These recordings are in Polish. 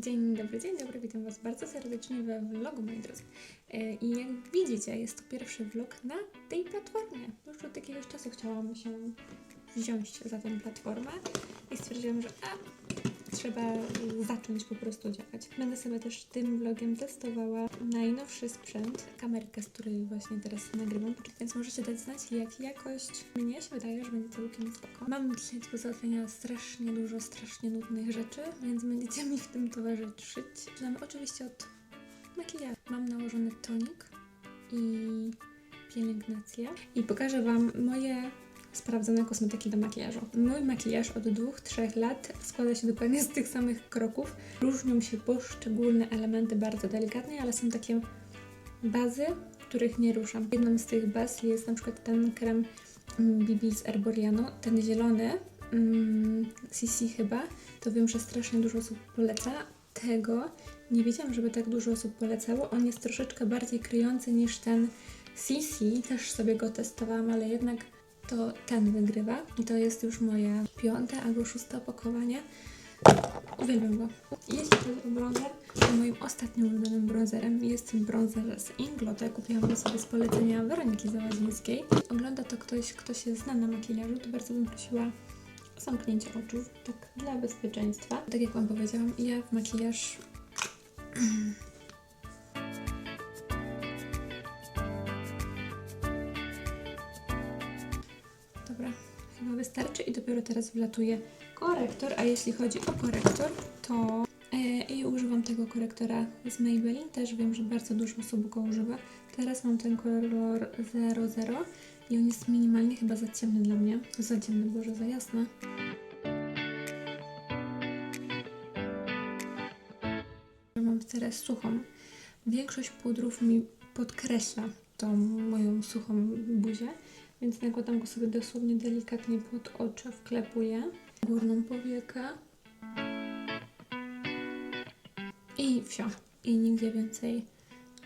Dzień dobry, dzień dobry, witam Was bardzo serdecznie we vlogu, moi drodzy. E, I jak widzicie, jest to pierwszy vlog na tej platformie. Już od jakiegoś czasu chciałam się wziąć za tę platformę i stwierdziłam, że a, trzeba zacząć po prostu działać. Będę sobie też tym vlogiem testowała najnowszy sprzęt, kamerkę, z której właśnie teraz nagrywam, więc możecie dać znać, jak jakość. Mnie się wydaje, że będzie całkiem spoko. Mam dzisiaj do załatwienia strasznie dużo, strasznie nudnych rzeczy, więc będziecie mi w tym towarzyszyć. Zaczynamy oczywiście od makijażu. Mam nałożony tonik i pielęgnację i pokażę Wam moje sprawdzone kosmetyki do makijażu. Mój makijaż od dwóch, trzech lat składa się dokładnie z tych samych kroków. Różnią się poszczególne elementy bardzo delikatnie, ale są takie bazy, których nie ruszam. Jedną z tych baz jest na przykład ten krem BB z Erboriano, ten zielony, mm, CC chyba, to wiem, że strasznie dużo osób poleca. Tego nie wiedziałam, żeby tak dużo osób polecało. On jest troszeczkę bardziej kryjący niż ten CC. Też sobie go testowałam, ale jednak to ten wygrywa. I to jest już moje piąte albo szóste opakowanie. Uwielbiam go. Jeśli chodzi o bronzer, to moim ostatnim ulubionym bronzerem jest bronzer z Inglote. Kupiłam go sobie z polecenia Weroniki Załazińskiej. Ogląda to ktoś, kto się zna na makijażu, to bardzo bym prosiła o zamknięcie oczu, tak dla bezpieczeństwa. Tak jak Wam powiedziałam, ja w makijaż chyba wystarczy i dopiero teraz wlatuje korektor, a jeśli chodzi o korektor, to e, i używam tego korektora z Maybelline, też wiem, że bardzo dużo osób go używa. Teraz mam ten kolor 00 i on jest minimalnie chyba za ciemny dla mnie. Za ciemny, Boże, za jasny. Mam teraz suchą. Większość pudrów mi podkreśla tą moją suchą buzię, więc nakładam go sobie dosłownie delikatnie pod oczy, wklepuję górną powiekę i wsio. I nigdzie więcej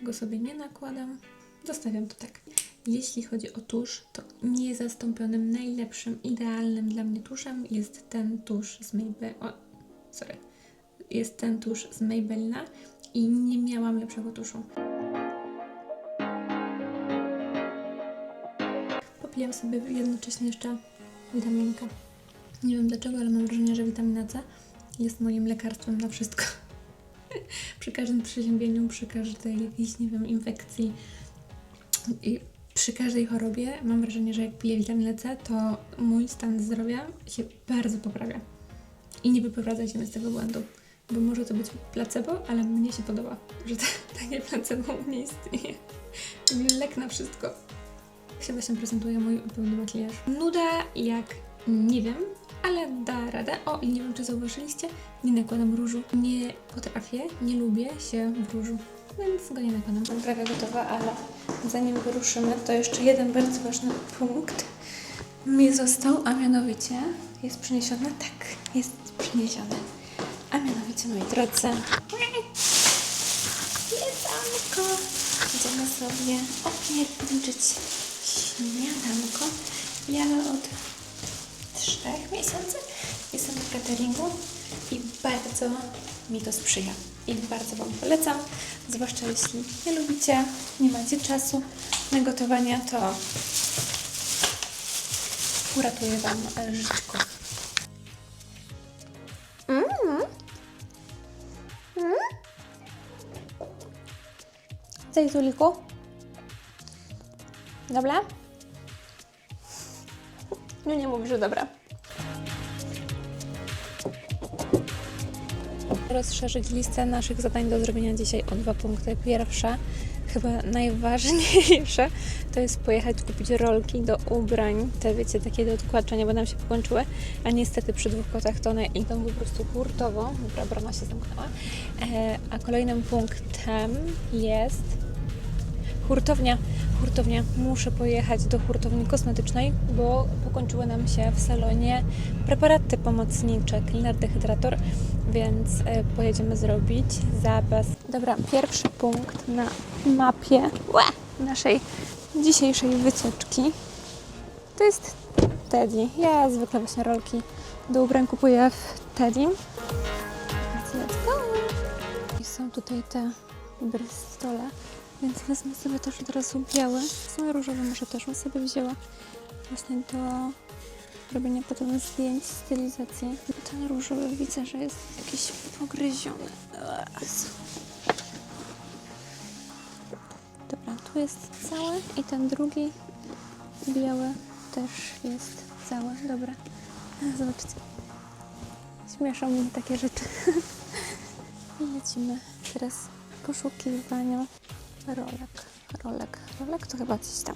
go sobie nie nakładam. Zostawiam to tak. Jeśli chodzi o tusz, to niezastąpionym, najlepszym, idealnym dla mnie tuszem jest ten tusz z Maybelline. O, sorry. Jest ten tusz z Maybellina i nie miałam lepszego tuszu. Popijam sobie jednocześnie jeszcze witaminkę. Nie wiem dlaczego, ale mam wrażenie, że witamina C jest moim lekarstwem na wszystko. przy każdym przeziębieniu, przy każdej jakiejś, nie wiem, infekcji i przy każdej chorobie mam wrażenie, że jak piję witaminę C, to mój stan zdrowia się bardzo poprawia. I nie wyprowadzajcie mnie z tego błędu, bo może to być placebo, ale mnie się podoba, że ta, takie placebo nie istnieje. Lek na wszystko. Właśnie prezentuje mój pełny makijaż. Nuda jak nie wiem, ale da radę. O, i nie wiem, czy zauważyliście, nie nakładam różu. Nie potrafię, nie lubię się w różu, więc go nie nakładam. Mam prawie gotowa, ale zanim wyruszymy, to jeszcze jeden bardzo ważny punkt mi został, a mianowicie jest przyniesiony, tak, jest przyniesiony. A mianowicie, moi drodzy, jedzonko. Idziemy sobie opierniczyć śniadanko. Ja od trzech miesięcy jestem w cateringu i bardzo mi to sprzyja. I bardzo Wam polecam, zwłaszcza jeśli nie lubicie, nie macie czasu na gotowanie, to uratuje Wam żyćko. Cześć, Zuliku. Dobra? No nie mów, że dobra. Rozszerzyć listę naszych zadań do zrobienia dzisiaj o dwa punkty. Pierwsze, chyba najważniejsze, to jest pojechać kupić rolki do ubrań. Te wiecie, takie do odkładczenia, bo nam się pokończyły. A niestety przy dwóch kotach to one idą po prostu hurtowo. Dobra, brama się zamknęła. E, a kolejnym punktem jest hurtownia. Hurtownia. Muszę pojechać do hurtowni kosmetycznej, bo pokończyły nam się w salonie preparaty pomocnicze, cleaner, dehydrator, więc e, pojedziemy zrobić zapas. Dobra, pierwszy punkt na mapie naszej dzisiejszej wycieczki to jest Teddy. Ja zwykle właśnie rolki do ubrań kupuję w Teddy. Więc let's go! są tutaj te bristole, więc wezmę sobie też od razu białe. Są różowe, może też bym sobie wzięła. Właśnie do robienia potem zdjęć, stylizacji. Ten różowy widzę, że jest jakiś pogryziony. Dobra, tu jest cały i ten drugi biały też jest cały. Dobra, zobaczcie. Śmieszą mnie takie rzeczy. I lecimy teraz w poszukiwaniu rolek. Rolek, rolek to chyba coś tam.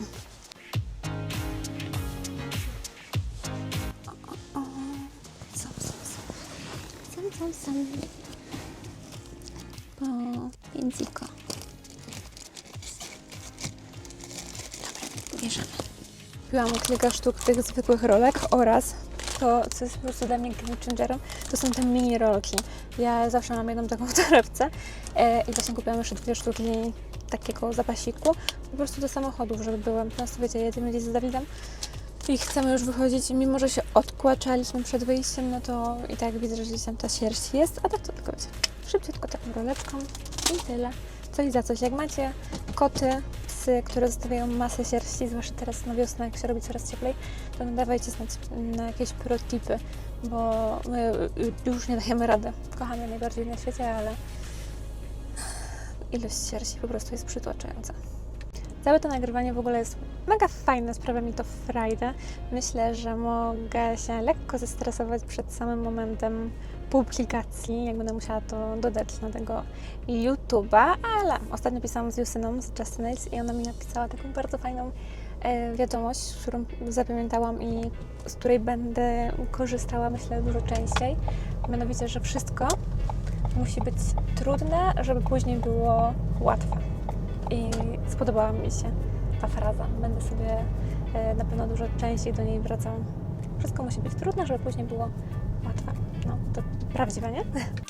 O. Są, są, są. Są, są, są. Po języko. Dobra, bierzemy. Kupiłam kilka sztuk tych zwykłych rolek oraz to, co jest po prostu dla mnie game changerem, to są te mini rolki. Ja zawsze mam jedną taką w torebce e, i właśnie kupiłam jeszcze dwie sztuki takiego zapasiku, po prostu do samochodów, żeby były. Teraz wiecie, jedziemy gdzieś z Dawidem i chcemy już wychodzić, mimo że się odkłaczaliśmy przed wyjściem, no to i tak widzę, że gdzieś tam ta sierść jest, a tak to tylko wiecie, szybciutko taką roleczką i tyle. Coś za coś. Jak macie koty, psy, które zostawiają masę sierści, zwłaszcza teraz na wiosnę, jak się robi coraz cieplej, to dawajcie znać na jakieś protipy, bo my już nie dajemy rady. Kochamy najbardziej na świecie, ale ilość sierści po prostu jest przytłaczająca. Całe to nagrywanie w ogóle jest mega fajne, sprawia mi to frajdę. Myślę, że mogę się lekko zestresować przed samym momentem publikacji, jak będę musiała to dodać na tego YouTube'a, ale ostatnio pisałam z Justyną z Justinates i ona mi napisała taką bardzo fajną e, wiadomość, którą zapamiętałam i z której będę korzystała, myślę, dużo częściej. Mianowicie, że wszystko musi być trudne, żeby później było łatwe. I spodobała mi się ta fraza. Będę sobie e, na pewno dużo częściej do niej wracał. Wszystko musi być trudne, żeby później było łatwe. No, to prawdziwe, nie?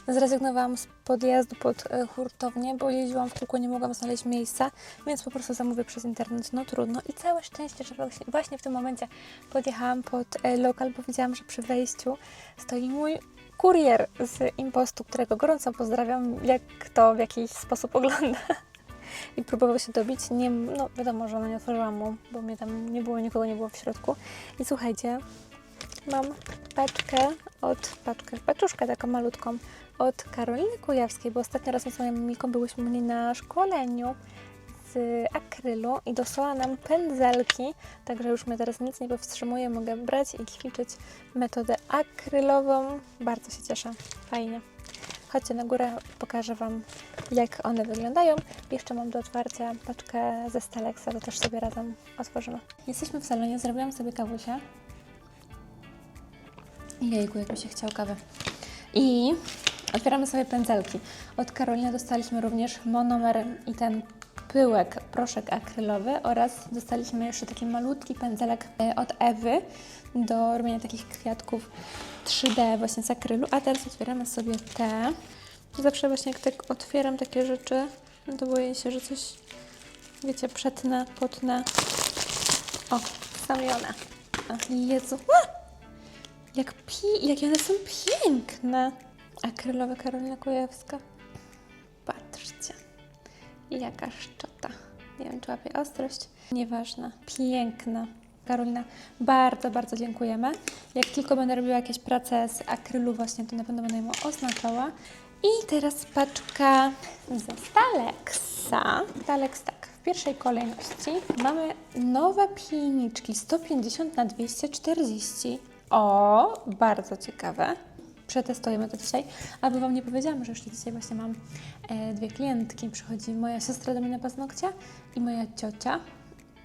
Zrezygnowałam z podjazdu pod e, hurtownię, bo jeździłam w kółko, nie mogłam znaleźć miejsca, więc po prostu zamówię przez internet. No trudno. I całe szczęście, że właśnie- właśnie w tym momencie podjechałam pod e, lokal, bo widziałam, że przy wejściu stoi mój kurier z impostu, którego gorąco pozdrawiam, jak to w jakiś sposób ogląda i próbował się dobić. Nie, no wiadomo, że ona nie otworzyła mu, bo mnie tam nie było, nikogo nie było w środku. I słuchajcie, mam paczkę od, paczkę, paczuszkę taką malutką od Karoliny Kujawskiej, bo ostatnio razem z moją Miką byłyśmy u niej na szkoleniu z akrylu i dosłała nam pędzelki, także już mnie teraz nic nie powstrzymuje, mogę brać i ćwiczyć metodę akrylową. Bardzo się cieszę, fajnie. Chodźcie na górę, pokażę Wam jak one wyglądają. Jeszcze mam do otwarcia paczkę ze Stalexa, to też sobie razem otworzymy. Jesteśmy w salonie, zrobiłam sobie kawusię. Jejku, jak mi się chciał kawę. I otwieramy sobie pędzelki. Od Karoliny dostaliśmy również monomer i ten pyłek, proszek akrylowy oraz dostaliśmy jeszcze taki malutki pędzelek e, od Ewy do robienia takich kwiatków 3D właśnie z akrylu. A teraz otwieramy sobie te. Zawsze właśnie jak tak otwieram takie rzeczy, to boję się, że coś, wiecie, przetnę, potnę. O, samione. O, Jezu. A! Jak pi- jakie one są piękne. Akrylowe Karolina Kujawska. Jaka szczota. Nie wiem, czy łapie ostrość. Nieważne. Piękna. Karolina, bardzo, bardzo dziękujemy. Jak tylko będę robiła jakieś prace z akrylu właśnie, to na pewno będę ją oznaczała. I teraz paczka ze Stalexa. Stalex tak, w pierwszej kolejności mamy nowe pieniczki 150 na 240. O, bardzo ciekawe. Przetestujemy to dzisiaj, aby Wam nie powiedziałam, że jeszcze dzisiaj właśnie mam e, dwie klientki. Przychodzi moja siostra do mnie na paznokcie i moja ciocia.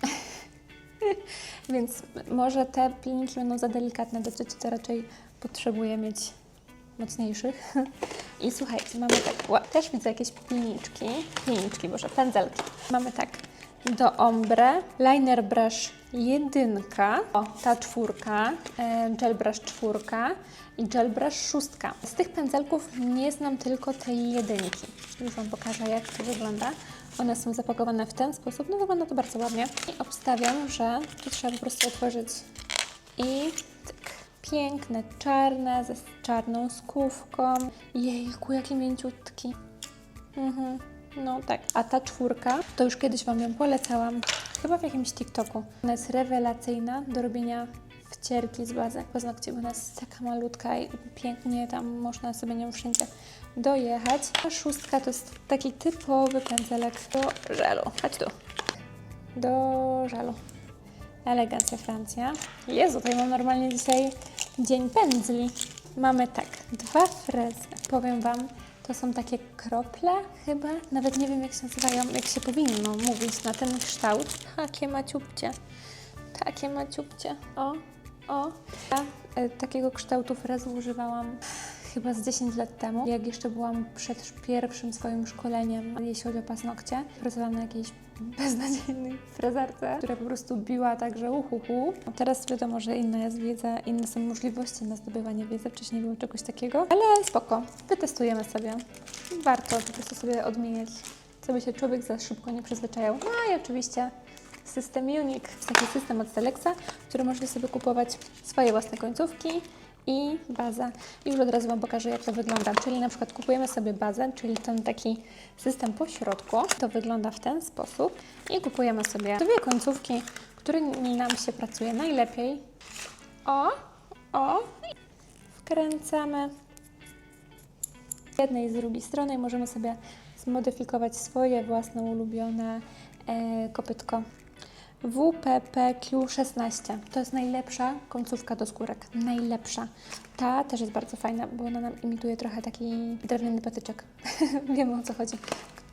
Więc może te pilniki będą za delikatne do cioci, to raczej potrzebuję mieć mocniejszych. I słuchajcie, mamy tak, też widzę jakieś pilniczki, pilniczki, boże, pędzelki. Mamy tak, do ombre, liner brush jedynka, o, ta czwórka, e, gel brush czwórka i gel brush szóstka. Z tych pędzelków nie znam tylko tej jedynki. Już Wam pokażę, jak to wygląda. One są zapakowane w ten sposób, no wygląda to bardzo ładnie. I obstawiam, że tu trzeba po prostu otworzyć i cyk. Piękne, czarne, ze czarną skówką. Jejku, jaki mięciutki. Mhm. No tak. A ta czwórka, to już kiedyś Wam ją polecałam, chyba w jakimś TikToku. Ona jest rewelacyjna do robienia wcierki z bazy paznokci, bo ona jest taka malutka i pięknie tam można sobie nią wszędzie dojechać. A szóstka to jest taki typowy pędzelek do żelu. Chodź tu. Do żelu. Elegancja Francja. Jezu, tutaj mam normalnie dzisiaj dzień pędzli. Mamy tak, dwa frezy. Powiem Wam, to są takie krople chyba, nawet nie wiem jak się nazywają, jak się powinno mówić na ten kształt. Takie maciubcie, takie maciubcie. O, o. Ja e, takiego kształtu frezu używałam chyba z 10 lat temu, jak jeszcze byłam przed pierwszym swoim szkoleniem, jeśli chodzi o paznokcie. Pracowałam na jakiejś beznadziejnej frezarce, która po prostu biła tak, że uhuhu. Teraz wiadomo, że inna jest wiedza, inne są możliwości na zdobywanie wiedzy. Wcześniej nie było czegoś takiego, ale spoko. Wytestujemy sobie. Warto po prostu sobie odmieniać, co by się człowiek za szybko nie przyzwyczajał. No i oczywiście system Unique, taki system od Selexa, w którym można sobie kupować swoje własne końcówki i bazę. I już od razu Wam pokażę, jak to wygląda. Czyli na przykład kupujemy sobie bazę, czyli ten taki system po środku. To wygląda w ten sposób. I kupujemy sobie dwie końcówki, którymi nam się pracuje najlepiej. O, o, wkręcamy z jednej i z drugiej strony możemy sobie zmodyfikować swoje własne ulubione e, kopytko. WPPQ16 to jest najlepsza końcówka do skórek. Najlepsza. Ta też jest bardzo fajna, bo ona nam imituje trochę taki drewniany patyczek. Wiemy o co chodzi.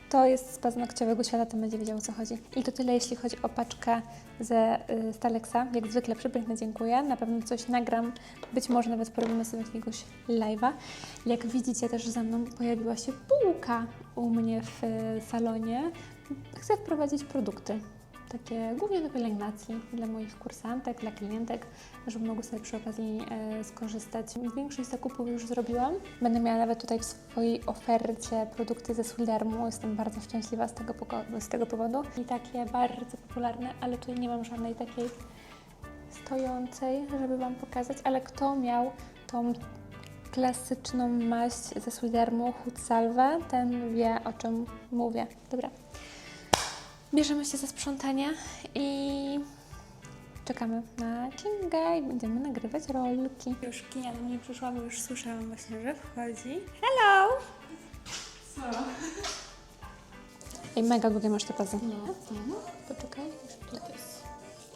Kto jest z paznokciowego świata, to będzie wiedział o co chodzi. I to tyle, jeśli chodzi o paczkę ze y, Stalexa. Jak zwykle przepięknie dziękuję. Na pewno coś nagram. Być może nawet porobimy sobie jakiegoś live'a. Jak widzicie, też za mną pojawiła się półka u mnie w y, salonie. Chcę wprowadzić produkty takie głównie do pielęgnacji dla moich kursantek, dla klientek, żeby mogły sobie przy okazji e, skorzystać. Większość zakupów już zrobiłam. Będę miała nawet tutaj w swojej ofercie produkty ze Suldermu. Jestem bardzo szczęśliwa z tego, z tego powodu. I takie bardzo popularne, ale tutaj nie mam żadnej takiej stojącej, żeby Wam pokazać, ale kto miał tą klasyczną maść ze Hut Salve, ten wie o czym mówię. Dobra. Bierzemy się za sprzątanie i czekamy na Kingę i będziemy nagrywać rolki. Już Kinia do mnie przyszła, bo już słyszałam właśnie, że wchodzi. Hello! Co? Ej, mega długie masz te pazy. No, Poczekaj.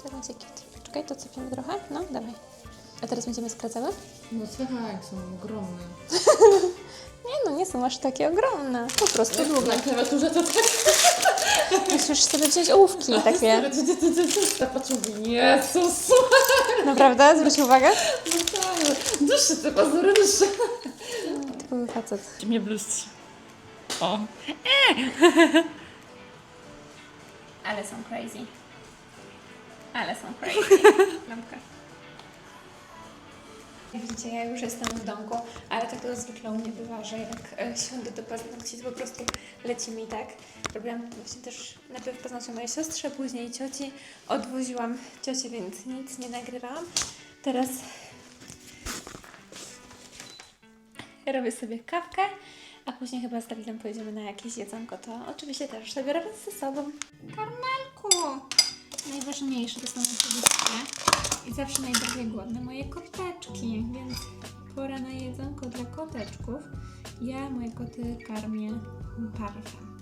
To będzie kit. Czekaj, to cepimy trochę? No, dawaj. A teraz będziemy skracały? no słuchaj, są ogromne. Nie no, nie są aż takie ogromne. Po prostu długie. Na klawiaturze to tak. Musisz sobie wziąć ołówki takie. Ta patrzą, Jezus! Naprawdę? Zwróć uwagę. No tak, duszy te pazury, duszy. Typowy facet. Mnie bluzci. O. Ale są crazy. Ale są crazy. Lampka. Jak widzicie, ja już jestem w domku, ale tak to zwykle u mnie bywa, że jak e, siądę do paznokci, to po prostu leci mi tak. Robiłam właśnie też najpierw paznokcie mojej siostrze, później cioci. Odwoziłam ciocię, więc nic nie nagrywałam. Teraz robię sobie kawkę, a później chyba z Dawidem pojedziemy na jakieś jedzonko, to oczywiście też sobie robię ze sobą. Karmelku! Najważniejsze to są oczywiście i zawsze najbardziej głodne moje koteczki, więc pora na jedzonko dla koteczków. Ja moje koty karmię parfem.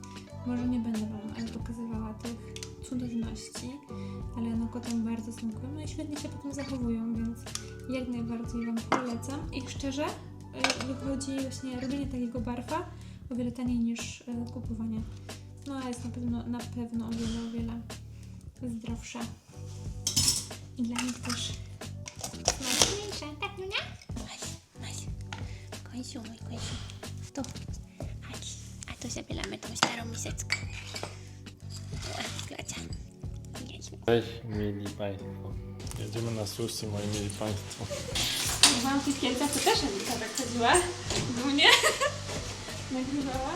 Może nie będę Wam pokazywała tych cudowności, ale no kotom bardzo smakują, no i świetnie się potem zachowują, więc jak najbardziej Wam polecam. I szczerze y, wychodzi właśnie robienie takiego barfa o wiele taniej niż y, kupowanie. No a jest na pewno, na pewno o wiele, o wiele zdrowsze. I dla nich też smaczniejsze. Tak, nie? Maś, Maś, końcu, mój końcu. Tu, chodź. A tu zabieramy tą starą miseczkę. Klacia. Cześć, mili Państwo. Jedziemy na sushi, moi mili Państwo. Mam tych kielcach, to też Anita tak chodziła do mnie. Nagrywała.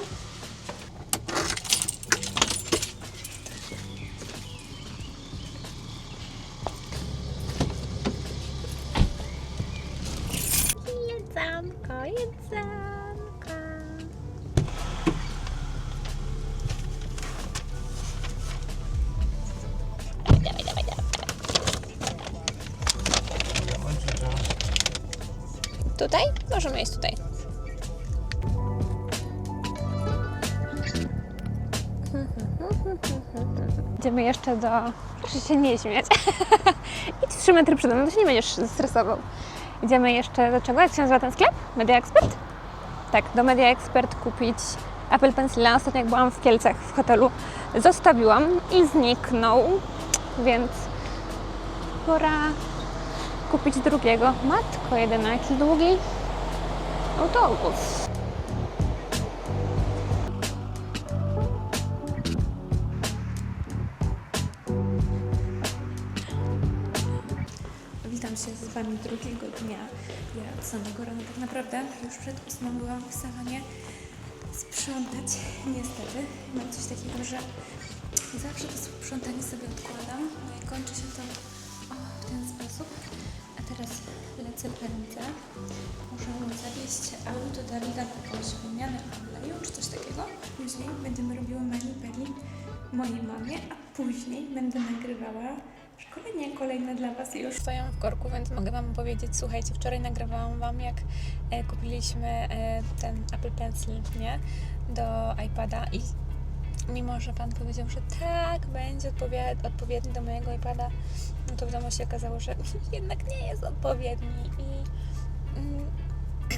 Tutaj? Możemy iść tutaj. Idziemy jeszcze do... Proszę się nie śmiać. Idź 3 metry przede mną, to się nie będziesz stresował. Idziemy jeszcze do czego? Jak się nazywa ten sklep? Media Expert? Tak, do Media Expert kupić Apple Pencila. Ostatnio jak byłam w Kielcach w hotelu, zostawiłam i zniknął, więc pora kupić drugiego. Matko jedyna, jaki długi autobus. Witam się z Wami drugiego dnia. Ja od samego rana tak naprawdę już przed ósmą byłam w salonie sprzątać. Niestety mam coś takiego, że zawsze to sprzątanie sobie odkładam. No i kończy się to o, w ten sposób. Teraz lecę pędzę. Muszę zawieźć auto Dawida na jakąś wymianę oleju czy coś takiego. Później będziemy robiły mani-pedi mojej mamie, a później będę nagrywała szkolenie kolejne dla Was już. Stoją w korku, więc mogę Wam powiedzieć, słuchajcie, wczoraj nagrywałam Wam, jak e, kupiliśmy e, ten Apple Pencil, nie, do iPada i mimo, że Pan powiedział, że tak, będzie odpowied- odpowiedni do mojego iPada, no to w domu się okazało, że jednak nie jest odpowiedni i mm,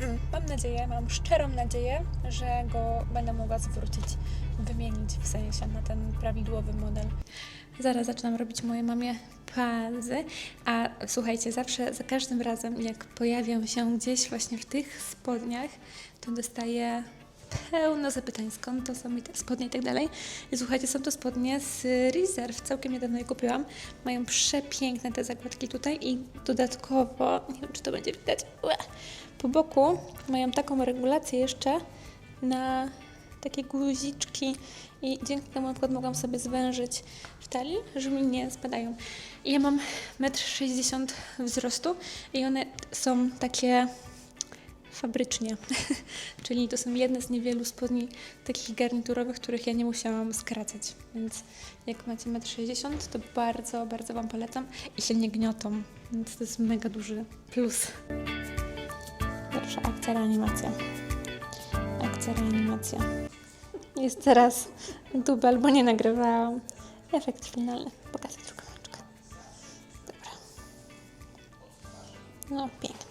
mam nadzieję, mam szczerą nadzieję, że go będę mogła zwrócić, wymienić w sensie na ten prawidłowy model. Zaraz zaczynam robić mojej mamie pazy, a słuchajcie, zawsze, za każdym razem, jak pojawiam się gdzieś właśnie w tych spodniach, to dostaję pełno zapytań, skąd to są i te spodnie i tak dalej. I słuchajcie, są to spodnie z Reserve, całkiem niedawno je kupiłam. Mają przepiękne te zakładki tutaj i dodatkowo, nie wiem czy to będzie widać, ue, po boku mają taką regulację jeszcze na takie guziczki i dzięki temu na mogłam sobie zwężyć w talii, że mi nie spadają. I ja mam 1,60 m wzrostu i one są takie fabrycznie, czyli to są jedne z niewielu spodni takich garniturowych, których ja nie musiałam skracać, więc jak macie 1,60 m, to bardzo, bardzo Wam polecam i się nie gniotą, więc to jest mega duży plus. Pierwsza akcja reanimacja. Akcja reanimacja. Jest teraz dubel, bo nie nagrywałam. Efekt finalny. Pokażę drugą rączkę. Dobra. No pięknie.